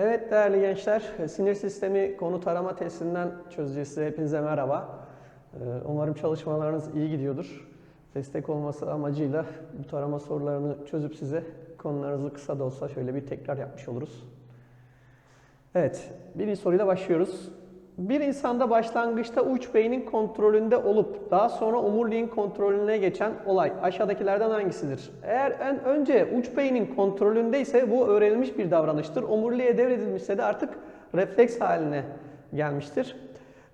Evet değerli gençler, sinir sistemi konu tarama testinden çözeceğiz Hepinize merhaba. Ee, Umarım çalışmalarınız iyi gidiyordur. Destek olması amacıyla bu tarama sorularını çözüp size konularınızı kısa da olsa şöyle bir tekrar yapmış oluruz. Evet, birinci soruyla başlıyoruz. Bir insanda başlangıçta uç beynin kontrolünde olup daha sonra omuriliğin kontrolüne geçen olay aşağıdakilerden hangisidir? Eğer en önce uç beynin kontrolündeyse bu öğrenilmiş bir davranıştır. Omuriliğe devredilmişse de artık refleks haline gelmiştir.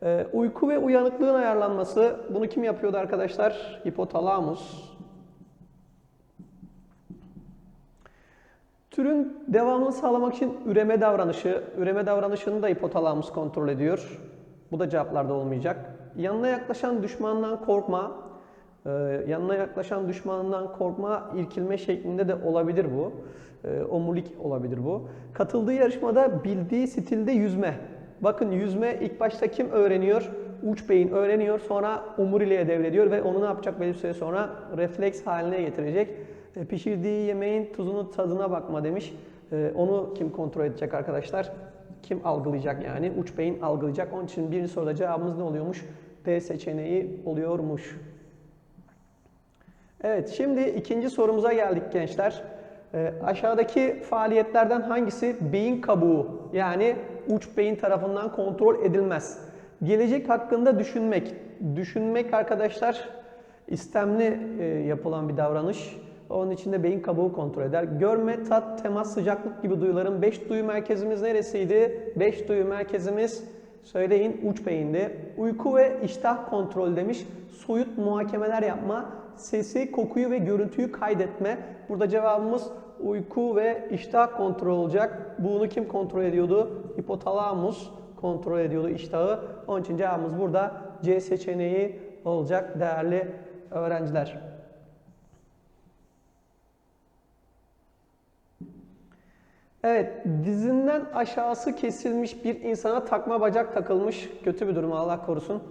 Ee, uyku ve uyanıklığın ayarlanması bunu kim yapıyordu arkadaşlar? Hipotalamus. Türün devamını sağlamak için üreme davranışı, üreme davranışını da hipotalamus kontrol ediyor. Bu da cevaplarda olmayacak. Yanına yaklaşan düşmandan korkma, ee, yanına yaklaşan düşmanından korkma, irkilme şeklinde de olabilir bu. Ee, olabilir bu. Katıldığı yarışmada bildiği stilde yüzme. Bakın yüzme ilk başta kim öğreniyor? Uç beyin öğreniyor, sonra omuriliğe devrediyor ve onu ne yapacak belli bir süre sonra refleks haline getirecek. E, pişirdiği yemeğin tuzunu tadına bakma demiş. E, onu kim kontrol edecek arkadaşlar? Kim algılayacak yani? Uç beyin algılayacak. Onun için birinci soruda cevabımız ne oluyormuş? D seçeneği oluyormuş. Evet şimdi ikinci sorumuza geldik gençler. E, aşağıdaki faaliyetlerden hangisi beyin kabuğu yani uç beyin tarafından kontrol edilmez? Gelecek hakkında düşünmek. Düşünmek arkadaşlar istemli yapılan bir davranış. Onun için de beyin kabuğu kontrol eder. Görme, tat, temas, sıcaklık gibi duyuların 5 duyu merkezimiz neresiydi? 5 duyu merkezimiz söyleyin uç beyindi. Uyku ve iştah kontrol demiş. Soyut muhakemeler yapma, sesi, kokuyu ve görüntüyü kaydetme. Burada cevabımız uyku ve iştah kontrol olacak. Bunu kim kontrol ediyordu? Hipotalamus kontrol ediyordu iştahı. Onun için cevabımız burada C seçeneği olacak değerli öğrenciler. Evet, dizinden aşağısı kesilmiş bir insana takma bacak takılmış. Kötü bir durum Allah korusun.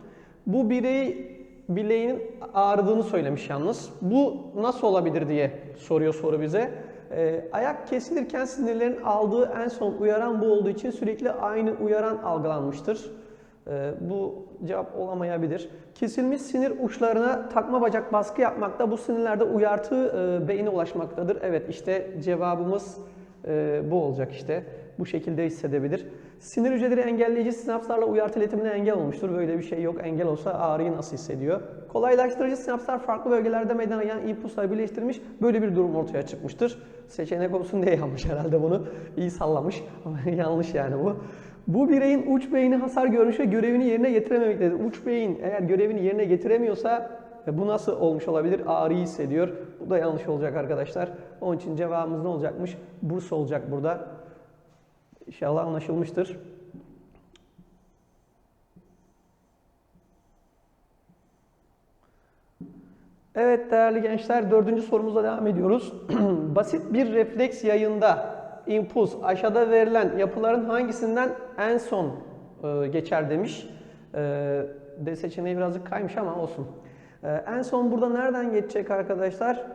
Bu birey bileğinin ağrıdığını söylemiş yalnız. Bu nasıl olabilir diye soruyor soru bize. Ee, ayak kesilirken sinirlerin aldığı en son uyaran bu olduğu için sürekli aynı uyaran algılanmıştır. Ee, bu cevap olamayabilir. Kesilmiş sinir uçlarına takma bacak baskı yapmakta bu sinirlerde uyartı e, beyine ulaşmaktadır. Evet işte cevabımız e, bu olacak işte. Bu şekilde hissedebilir. Sinir hücreleri engelleyici sinapslarla uyartı iletimine engel olmuştur. Böyle bir şey yok. Engel olsa ağrıyı nasıl hissediyor? Kolaylaştırıcı sinapslar farklı bölgelerde meydana gelen impulsları birleştirmiş. Böyle bir durum ortaya çıkmıştır. Seçenek olsun diye yapmış herhalde bunu. İyi sallamış yanlış yani bu. Bu bireyin uç beyni hasar görmüş ve görevini yerine getirememektedir. Uç beyin eğer görevini yerine getiremiyorsa e, bu nasıl olmuş olabilir? Ağrıyı hissediyor. Bu da yanlış olacak arkadaşlar. Onun için cevabımız ne olacakmış? Bursa olacak burada. İnşallah anlaşılmıştır. Evet değerli gençler dördüncü sorumuzla devam ediyoruz. Basit bir refleks yayında impuls aşağıda verilen yapıların hangisinden en son e, geçer demiş. E, D seçeneği birazcık kaymış ama olsun. E, en son burada nereden geçecek arkadaşlar?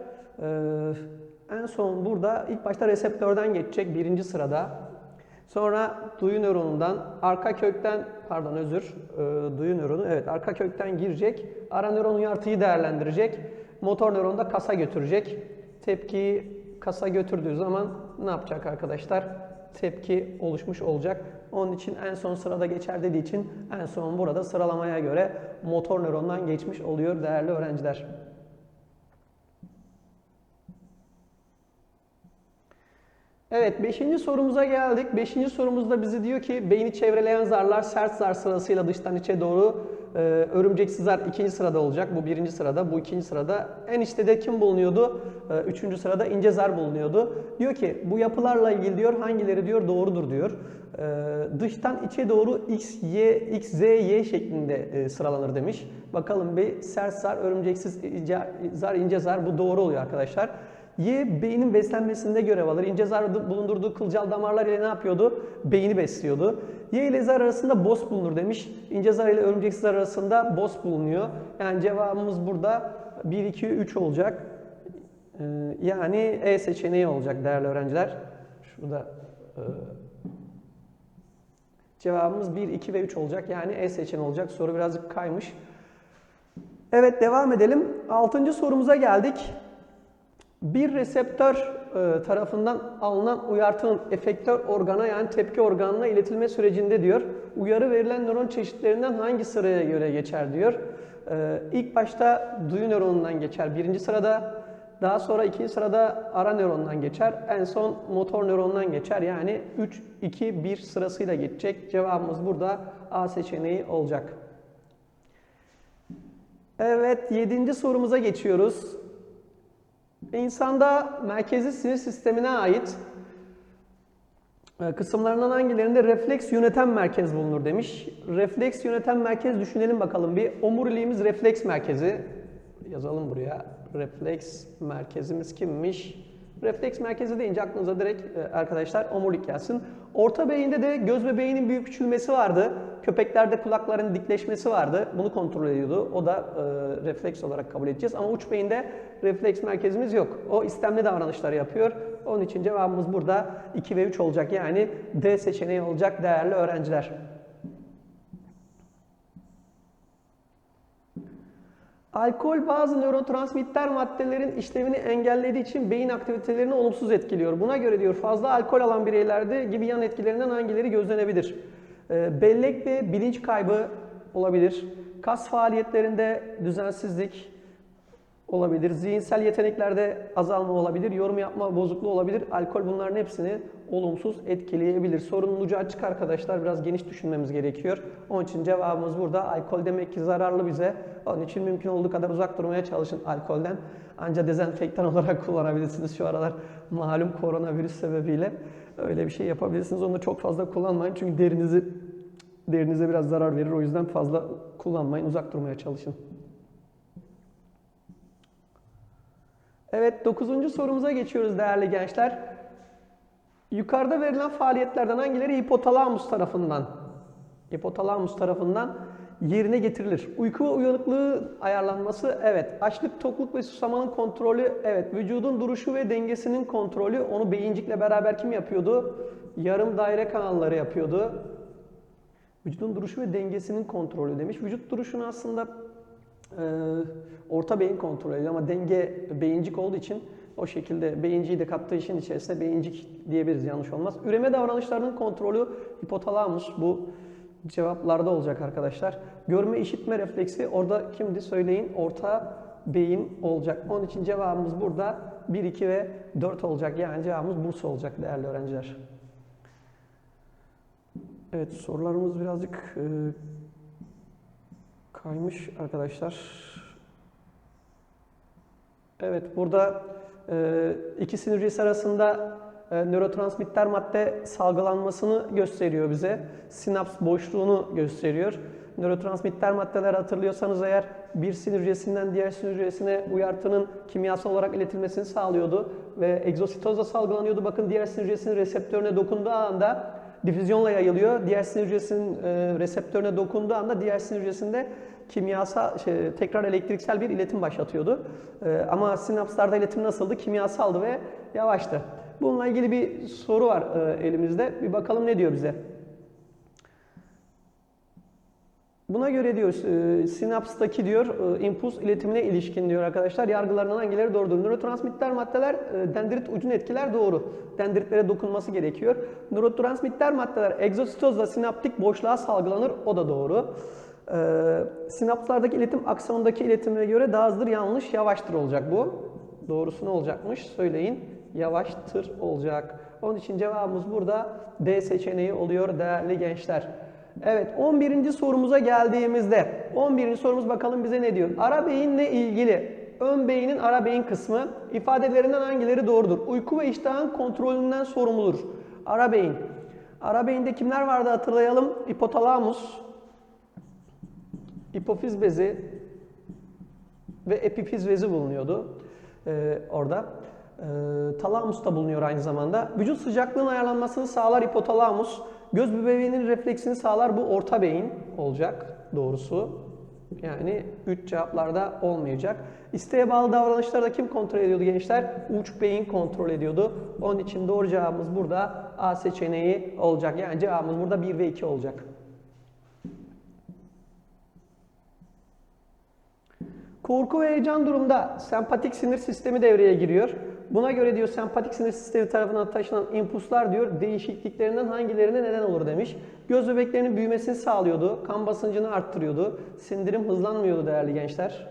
E, en son burada ilk başta reseptörden geçecek birinci sırada. Sonra duyu nöronundan, arka kökten, pardon özür, e, duyu nöronu, evet arka kökten girecek. Ara nöron uyartıyı değerlendirecek. Motor nöron da kasa götürecek. Tepkiyi kasa götürdüğü zaman ne yapacak arkadaşlar? Tepki oluşmuş olacak. Onun için en son sırada geçer dediği için en son burada sıralamaya göre motor nörondan geçmiş oluyor değerli öğrenciler. Evet, beşinci sorumuza geldik. Beşinci sorumuzda bizi diyor ki beyni çevreleyen zarlar sert zar sırasıyla dıştan içe doğru e, örümceksiz zar ikinci sırada olacak. Bu birinci sırada, bu ikinci sırada. En içte de kim bulunuyordu? E, üçüncü sırada ince zar bulunuyordu. Diyor ki bu yapılarla ilgili diyor hangileri diyor doğrudur diyor. E, dıştan içe doğru x, y, x, z, y şeklinde e, sıralanır demiş. Bakalım bir sert zar, örümceksiz ince, zar, ince zar bu doğru oluyor arkadaşlar. Y beynin beslenmesinde görev alır. İnce zar bulundurduğu kılcal damarlar ile ne yapıyordu? Beyni besliyordu. Y ile zar arasında bos bulunur demiş. İnce zar ile örümceksiz zar arasında bos bulunuyor. Yani cevabımız burada 1, 2, 3 olacak. Ee, yani E seçeneği olacak değerli öğrenciler. Şurada e, Cevabımız 1, 2 ve 3 olacak. Yani E seçeneği olacak. Soru birazcık kaymış. Evet devam edelim. Altıncı sorumuza geldik. Bir reseptör e, tarafından alınan uyartının efektör organa yani tepki organına iletilme sürecinde diyor. Uyarı verilen nöron çeşitlerinden hangi sıraya göre geçer diyor. E, ilk başta duyu nöronundan geçer. Birinci sırada daha sonra ikinci sırada ara nörondan geçer. En son motor nörondan geçer. Yani 3, 2, 1 sırasıyla geçecek. Cevabımız burada A seçeneği olacak. Evet, yedinci sorumuza geçiyoruz. İnsanda merkezi sinir sistemine ait e, kısımlarından hangilerinde refleks yöneten merkez bulunur demiş. Refleks yöneten merkez düşünelim bakalım bir. Omuriliğimiz refleks merkezi. Yazalım buraya. Refleks merkezimiz kimmiş? Refleks merkezi deyince aklınıza direkt e, arkadaşlar omurilik gelsin. Orta beyinde de göz bebeğinin büyük küçülmesi vardı. Köpeklerde kulakların dikleşmesi vardı. Bunu kontrol ediyordu. O da e, refleks olarak kabul edeceğiz. Ama uç beyinde refleks merkezimiz yok. O istemli davranışlar yapıyor. Onun için cevabımız burada 2 ve 3 olacak. Yani D seçeneği olacak değerli öğrenciler. Alkol bazı nörotransmitter maddelerin işlevini engellediği için beyin aktivitelerini olumsuz etkiliyor. Buna göre diyor fazla alkol alan bireylerde gibi yan etkilerinden hangileri gözlenebilir? E, bellek ve bilinç kaybı olabilir. Kas faaliyetlerinde düzensizlik olabilir. Zihinsel yeteneklerde azalma olabilir. Yorum yapma bozukluğu olabilir. Alkol bunların hepsini olumsuz etkileyebilir. Sorunun ucu açık arkadaşlar. Biraz geniş düşünmemiz gerekiyor. Onun için cevabımız burada. Alkol demek ki zararlı bize. Onun için mümkün olduğu kadar uzak durmaya çalışın alkolden. Ancak dezenfektan olarak kullanabilirsiniz şu aralar. Malum koronavirüs sebebiyle öyle bir şey yapabilirsiniz. Onu da çok fazla kullanmayın. Çünkü derinizi derinize biraz zarar verir. O yüzden fazla kullanmayın. Uzak durmaya çalışın. Evet 9. sorumuza geçiyoruz değerli gençler. Yukarıda verilen faaliyetlerden hangileri hipotalamus tarafından hipotalamus tarafından yerine getirilir? Uyku ve uyanıklığı ayarlanması evet. Açlık, tokluk ve susamanın kontrolü evet. Vücudun duruşu ve dengesinin kontrolü onu beyincikle beraber kim yapıyordu? Yarım daire kanalları yapıyordu. Vücudun duruşu ve dengesinin kontrolü demiş. Vücut duruşunu aslında e, orta beyin kontrol ediyor ama denge beyincik olduğu için o şekilde beyinciyi de kattığı işin içerisinde beyincik diyebiliriz yanlış olmaz. Üreme davranışlarının kontrolü hipotalamus bu cevaplarda olacak arkadaşlar. Görme işitme refleksi orada kimdi söyleyin orta beyin olacak. Onun için cevabımız burada 1, 2 ve 4 olacak. Yani cevabımız Bursa olacak değerli öğrenciler. Evet sorularımız birazcık e, kaymış arkadaşlar. Evet burada e, iki sinir arasında e, nörotransmitter madde salgılanmasını gösteriyor bize. Sinaps boşluğunu gösteriyor. Nörotransmitter maddeler hatırlıyorsanız eğer bir sinir hücresinden diğer sinir hücresine uyartının kimyasal olarak iletilmesini sağlıyordu ve egzositozla salgılanıyordu. Bakın diğer sinir hücresinin reseptörüne dokunduğu anda difüzyonla yayılıyor. Diğer sinir hücresinin e, reseptörüne dokunduğu anda diğer sinir hücresinde kimyasal şey, tekrar elektriksel bir iletim başlatıyordu. E, ama sinapslarda iletim nasıldı? Kimyasaldı ve yavaştı. Bununla ilgili bir soru var e, elimizde. Bir bakalım ne diyor bize. Buna göre diyor e, sinapstaki diyor e, impuls iletimine ilişkin diyor arkadaşlar. Yargılarından hangileri doğrudur? Nörotransmitter maddeler dendrit ucunu etkiler doğru. Dendritlere dokunması gerekiyor. Nörotransmitter maddeler egzositozla sinaptik boşluğa salgılanır. O da doğru. Sinapslardaki iletim aksondaki iletime göre daha hızlıdır, yanlış, yavaştır olacak bu. Doğrusu ne olacakmış? Söyleyin. Yavaştır olacak. Onun için cevabımız burada D seçeneği oluyor değerli gençler. Evet 11. sorumuza geldiğimizde 11. sorumuz bakalım bize ne diyor? Ara beyinle ilgili ön beynin ara beyin kısmı ifadelerinden hangileri doğrudur? Uyku ve iştahın kontrolünden sorumludur. Ara beyin. Ara beyinde kimler vardı hatırlayalım. Hipotalamus, hipofiz bezi ve epifiz bezi bulunuyordu ee, orada. Ee, talamus da bulunuyor aynı zamanda. Vücut sıcaklığının ayarlanmasını sağlar hipotalamus. Göz bebeğinin refleksini sağlar bu orta beyin olacak doğrusu. Yani 3 cevaplarda olmayacak. İsteğe bağlı davranışları da kim kontrol ediyordu gençler? Uç beyin kontrol ediyordu. Onun için doğru cevabımız burada A seçeneği olacak. Yani cevabımız burada 1 ve 2 olacak. Korku ve heyecan durumda sempatik sinir sistemi devreye giriyor. Buna göre diyor sempatik sinir sistemi tarafından taşınan impulslar diyor değişikliklerinden hangilerine neden olur demiş. Göz bebeklerinin büyümesini sağlıyordu, kan basıncını arttırıyordu, sindirim hızlanmıyordu değerli gençler.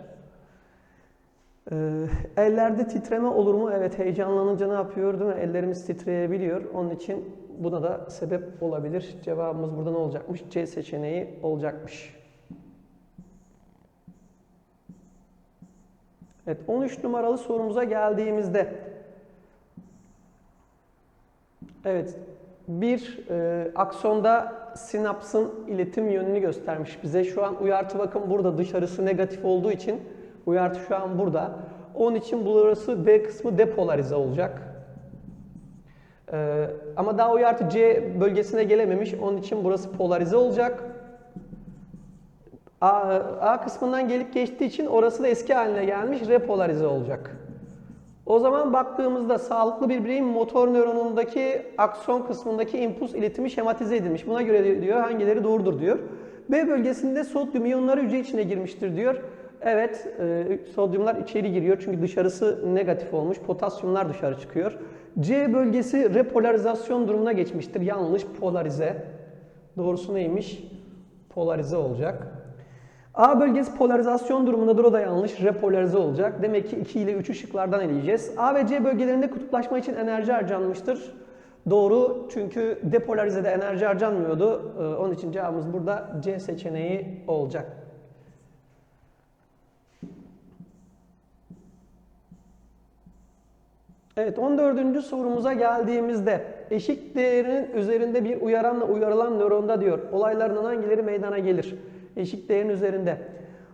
Ee, ellerde titreme olur mu? Evet heyecanlanınca ne yapıyor değil mi? Ellerimiz titreyebiliyor. Onun için buna da sebep olabilir. Cevabımız burada ne olacakmış? C seçeneği olacakmış. Evet 13 numaralı sorumuza geldiğimizde Evet bir e, aksonda sinapsın iletim yönünü göstermiş bize. Şu an uyartı bakın burada dışarısı negatif olduğu için uyartı şu an burada. Onun için burası D kısmı depolarize olacak. E, ama daha uyartı C bölgesine gelememiş. Onun için burası polarize olacak. A, A kısmından gelip geçtiği için orası da eski haline gelmiş, repolarize olacak. O zaman baktığımızda sağlıklı bir bireyin motor nöronundaki akson kısmındaki impuls iletimi şematize edilmiş. Buna göre diyor hangileri doğrudur diyor. B bölgesinde sodyum iyonları hücre içine girmiştir diyor. Evet, e, sodyumlar içeri giriyor çünkü dışarısı negatif olmuş, potasyumlar dışarı çıkıyor. C bölgesi repolarizasyon durumuna geçmiştir. Yanlış, polarize. Doğrusu neymiş? Polarize olacak. A bölgesi polarizasyon durumundadır o da yanlış. Repolarize olacak. Demek ki 2 ile 3'ü şıklardan eleyeceğiz. A ve C bölgelerinde kutuplaşma için enerji harcanmıştır. Doğru çünkü depolarizede enerji harcanmıyordu. Ee, onun için cevabımız burada C seçeneği olacak. Evet 14. sorumuza geldiğimizde eşik değerinin üzerinde bir uyaranla uyarılan nöronda diyor olaylarının hangileri meydana gelir? Eşik değerin üzerinde.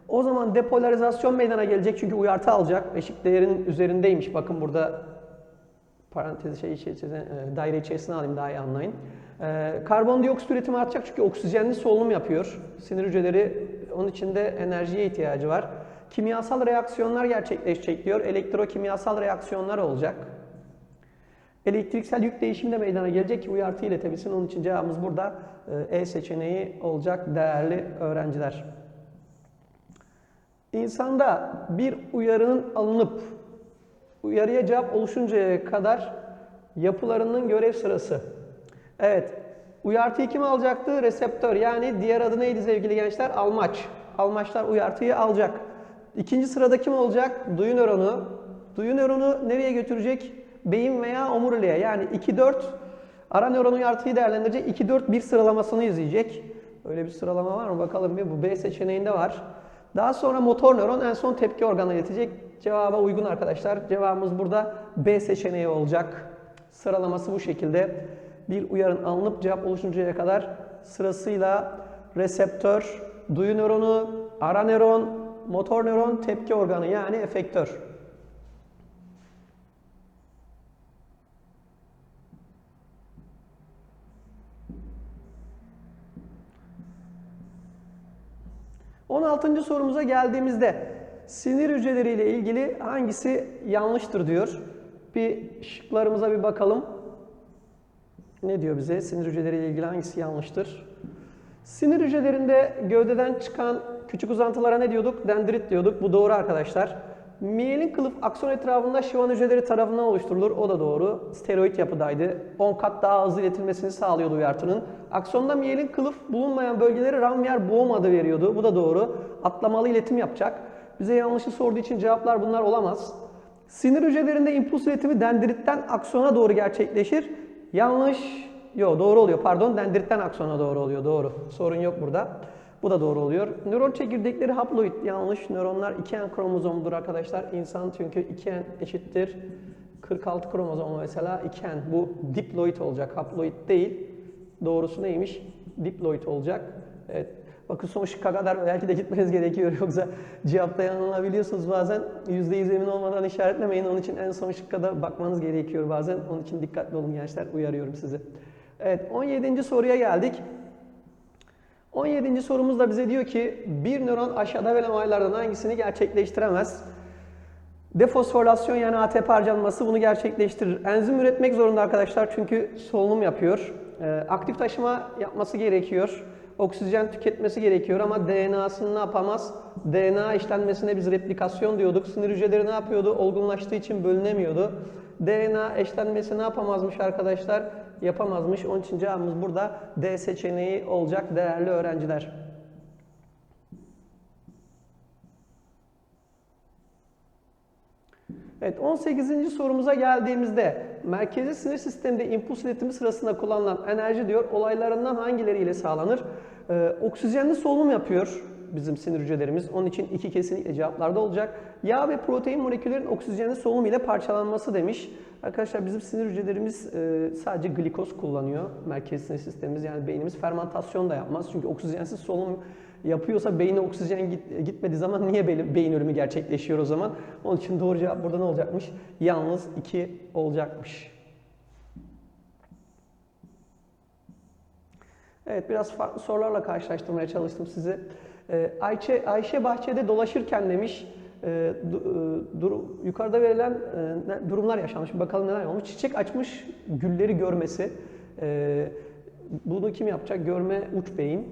O zaman depolarizasyon meydana gelecek çünkü uyartı alacak. Eşik değerin üzerindeymiş. Bakın burada parantezi şey içerisine, e, daire içerisine alayım daha iyi anlayın. E, karbondioksit üretimi artacak çünkü oksijenli solunum yapıyor. Sinir hücreleri onun için de enerjiye ihtiyacı var. Kimyasal reaksiyonlar gerçekleşecek diyor. Elektrokimyasal reaksiyonlar olacak. Elektriksel yük değişimi de meydana gelecek ki uyartı iletebilsin. Onun için cevabımız burada e, E seçeneği olacak değerli öğrenciler. İnsanda bir uyarının alınıp uyarıya cevap oluşuncaya kadar yapılarının görev sırası. Evet, uyartıyı kim alacaktı? Reseptör. Yani diğer adı neydi sevgili gençler? Almaç. Almaçlar uyartıyı alacak. İkinci sırada kim olacak? Duyu nöronu. Duyu nöronu nereye götürecek? Beyin veya omuriliğe. Yani 2-4 ara nöron uyartıyı değerlendirecek. 2-4-1 sıralamasını izleyecek. Öyle bir sıralama var mı? Bakalım bir. Bu B seçeneğinde var. Daha sonra motor nöron en son tepki organı iletecek. Cevaba uygun arkadaşlar. Cevabımız burada B seçeneği olacak. Sıralaması bu şekilde. Bir uyarın alınıp cevap oluşuncaya kadar sırasıyla reseptör, duyu nöronu, ara nöron, motor nöron, tepki organı yani efektör. On altıncı sorumuza geldiğimizde sinir hücreleriyle ilgili hangisi yanlıştır diyor. Bir şıklarımıza bir bakalım. Ne diyor bize? Sinir hücreleriyle ilgili hangisi yanlıştır? Sinir hücrelerinde gövdeden çıkan küçük uzantılara ne diyorduk? Dendrit diyorduk. Bu doğru arkadaşlar. Miyelin kılıf akson etrafında şivan hücreleri tarafından oluşturulur. O da doğru. Steroid yapıdaydı. 10 kat daha hızlı iletilmesini sağlıyordu uyartının. Aksonda miyelin kılıf bulunmayan bölgeleri Ramyer boğum adı veriyordu. Bu da doğru. Atlamalı iletim yapacak. Bize yanlışı sorduğu için cevaplar bunlar olamaz. Sinir hücrelerinde impuls iletimi dendritten aksona doğru gerçekleşir. Yanlış. Yok doğru oluyor pardon. Dendritten aksona doğru oluyor. Doğru. Sorun yok burada. Bu da doğru oluyor. Nöron çekirdekleri haploid yanlış. Nöronlar 2N kromozomdur arkadaşlar. İnsan çünkü 2N eşittir 46 kromozomu mesela 2N. Bu diploid olacak. Haploid değil. Doğrusu neymiş? Diploid olacak. Evet. Bakın son şıkka kadar belki de gitmeniz gerekiyor. Yoksa cevapta yanılabiliyorsunuz bazen. %100 emin olmadan işaretlemeyin. Onun için en son şıkka da bakmanız gerekiyor bazen. Onun için dikkatli olun gençler. Uyarıyorum sizi. Evet 17. soruya geldik. 17. sorumuz da bize diyor ki bir nöron aşağıda verilen olaylardan hangisini gerçekleştiremez? Defosforilasyon yani ATP harcanması bunu gerçekleştirir. Enzim üretmek zorunda arkadaşlar çünkü solunum yapıyor. Ee, aktif taşıma yapması gerekiyor. Oksijen tüketmesi gerekiyor ama DNA'sını ne yapamaz? DNA işlenmesine biz replikasyon diyorduk. Sinir hücreleri ne yapıyordu? Olgunlaştığı için bölünemiyordu. DNA eşlenmesi ne yapamazmış arkadaşlar? Yapamazmış. Onun için cevabımız burada D seçeneği olacak değerli öğrenciler. Evet 18. sorumuza geldiğimizde merkezi sinir sisteminde impuls iletimi sırasında kullanılan enerji diyor olaylarından hangileriyle sağlanır? Ee, oksijenli solunum yapıyor bizim sinir hücrelerimiz. Onun için iki kesinlikle cevaplarda olacak. Yağ ve protein moleküllerin oksijenli solunum ile parçalanması demiş. Arkadaşlar bizim sinir hücrelerimiz e, sadece glikoz kullanıyor. Merkezi sinir sistemimiz yani beynimiz fermentasyon da yapmaz. Çünkü oksijensiz solunum yapıyorsa beyne oksijen git, gitmediği zaman niye beyin, ölümü gerçekleşiyor o zaman? Onun için doğru cevap burada ne olacakmış? Yalnız 2 olacakmış. Evet biraz farklı sorularla karşılaştırmaya çalıştım sizi. Ee, Ayşe, Ayşe bahçede dolaşırken demiş e, e, dur, yukarıda verilen e, durumlar yaşanmış. Bakalım neler olmuş. Çiçek açmış gülleri görmesi. E, bunu kim yapacak? Görme uç beyin.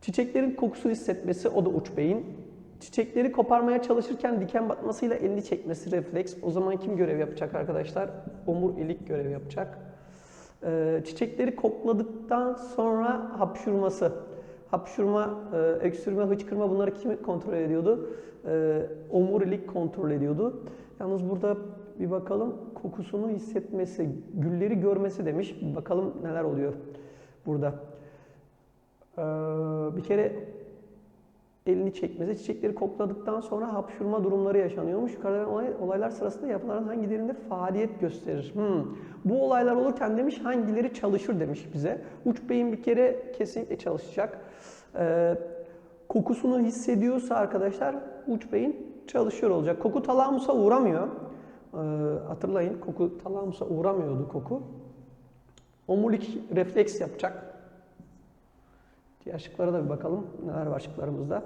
Çiçeklerin kokusunu hissetmesi o da uç beyin. Çiçekleri koparmaya çalışırken diken batmasıyla elini çekmesi refleks. O zaman kim görev yapacak arkadaşlar? Omurilik görev yapacak. Ee, çiçekleri kokladıktan sonra hapşurması. Hapşurma, e, öksürme, hıçkırma bunları kim kontrol ediyordu? Ee, omurilik kontrol ediyordu. Yalnız burada bir bakalım kokusunu hissetmesi, gülleri görmesi demiş. Bakalım neler oluyor burada. Ee, bir kere elini çekmesi, çiçekleri kokladıktan sonra hapşurma durumları yaşanıyormuş. Yukarıda olay, olaylar sırasında yapılan hangilerinde faaliyet gösterir? Hmm. Bu olaylar olurken demiş hangileri çalışır demiş bize. Uç beyin bir kere kesinlikle çalışacak. Ee, kokusunu hissediyorsa arkadaşlar uç beyin çalışıyor olacak. Koku talamusa uğramıyor. Ee, hatırlayın koku talamusa uğramıyordu koku. Omurilik refleks yapacak. Diğer şıklara da bir bakalım. Neler var şıklarımızda?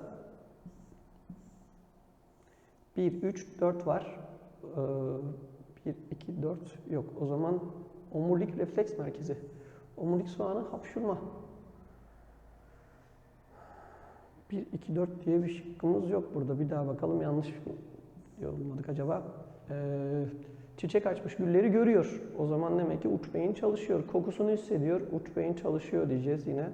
1, 3, 4 var. Ee, 1, 2, 4 yok. O zaman omurilik refleks merkezi. Omurilik soğanı hapşurma. 1, 2, 4 diye bir şıkkımız yok burada. Bir daha bakalım yanlış mı yorumladık acaba? Ee, çiçek açmış gülleri görüyor. O zaman demek ki uç beyin çalışıyor. Kokusunu hissediyor. Uç beyin çalışıyor diyeceğiz yine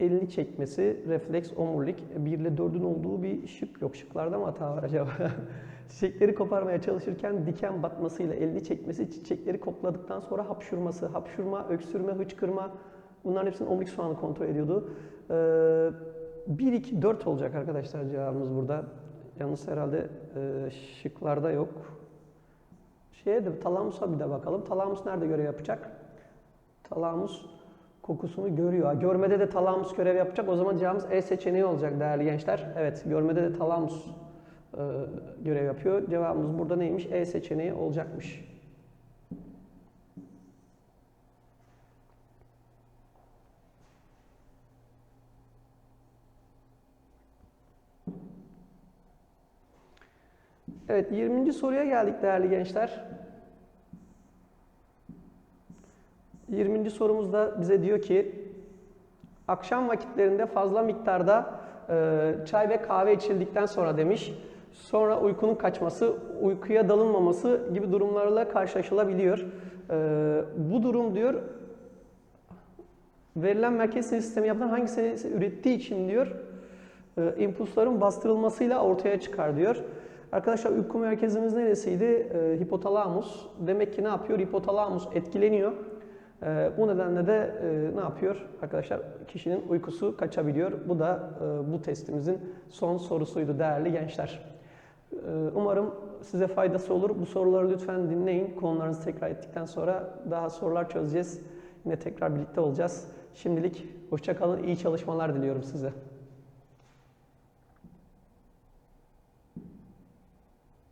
elini çekmesi, refleks, omurilik. 1 ile 4'ün olduğu bir şık yok. Şıklarda mı hata var acaba? Çiçekleri koparmaya çalışırken diken batmasıyla elini çekmesi, çiçekleri kokladıktan sonra hapşurması, hapşurma, öksürme, hıçkırma bunların hepsini omurilik soğanı kontrol ediyordu. Ee, 1, 2, 4 olacak arkadaşlar cevabımız burada. Yalnız herhalde e, şıklarda yok. Şeye de talamusa bir de bakalım. Talamus nerede görev yapacak? Talamus kokusunu görüyor. Görmede de talamus görev yapacak. O zaman cevabımız E seçeneği olacak değerli gençler. Evet, görmede de talamus e, görev yapıyor. Cevabımız burada neymiş? E seçeneği olacakmış. Evet, 20. soruya geldik değerli gençler. 20. sorumuzda bize diyor ki akşam vakitlerinde fazla miktarda e, çay ve kahve içildikten sonra demiş sonra uykunun kaçması, uykuya dalınmaması gibi durumlarla karşılaşılabiliyor. E, bu durum diyor verilen merkez sinir sistemi yapılan hangi sinir ürettiği için diyor e, impulsların bastırılmasıyla ortaya çıkar diyor. Arkadaşlar uyku merkezimiz neresiydi? E, hipotalamus. Demek ki ne yapıyor? Hipotalamus etkileniyor. Ee, bu nedenle de e, ne yapıyor arkadaşlar? Kişinin uykusu kaçabiliyor. Bu da e, bu testimizin son sorusuydu değerli gençler. Ee, umarım size faydası olur. Bu soruları lütfen dinleyin. Konularınızı tekrar ettikten sonra daha sorular çözeceğiz. Yine tekrar birlikte olacağız. Şimdilik hoşçakalın. iyi çalışmalar diliyorum size.